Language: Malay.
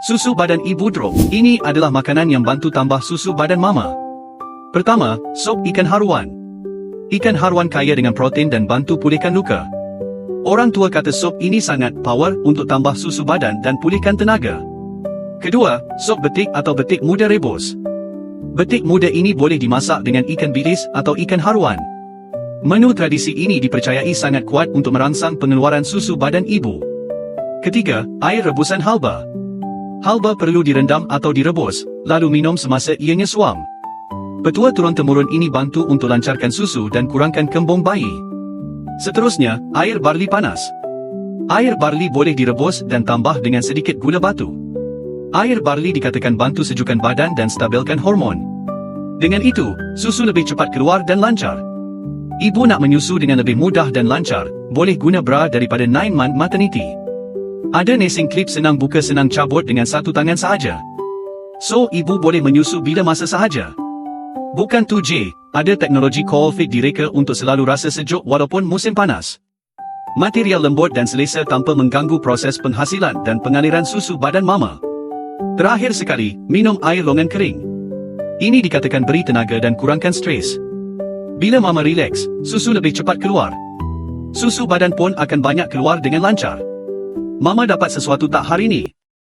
Susu badan ibu drop. Ini adalah makanan yang bantu tambah susu badan mama. Pertama, sup ikan haruan. Ikan haruan kaya dengan protein dan bantu pulihkan luka. Orang tua kata sup ini sangat power untuk tambah susu badan dan pulihkan tenaga. Kedua, sup betik atau betik muda rebus. Betik muda ini boleh dimasak dengan ikan bilis atau ikan haruan. Menu tradisi ini dipercayai sangat kuat untuk merangsang pengeluaran susu badan ibu. Ketiga, air rebusan halba. Halba perlu direndam atau direbus, lalu minum semasa ianya suam. Petua turun-temurun ini bantu untuk lancarkan susu dan kurangkan kembung bayi. Seterusnya, air barli panas. Air barli boleh direbus dan tambah dengan sedikit gula batu. Air barli dikatakan bantu sejukan badan dan stabilkan hormon. Dengan itu, susu lebih cepat keluar dan lancar. Ibu nak menyusu dengan lebih mudah dan lancar, boleh guna bra daripada 9 month maternity. Ada nesing klip senang buka senang cabut dengan satu tangan sahaja. So, ibu boleh menyusu bila masa sahaja. Bukan tu je, ada teknologi coil fit direka untuk selalu rasa sejuk walaupun musim panas. Material lembut dan selesa tanpa mengganggu proses penghasilan dan pengaliran susu badan mama. Terakhir sekali, minum air longan kering. Ini dikatakan beri tenaga dan kurangkan stres. Bila mama rileks, susu lebih cepat keluar. Susu badan pun akan banyak keluar dengan lancar. Mama dapat sesuatu tak hari ini?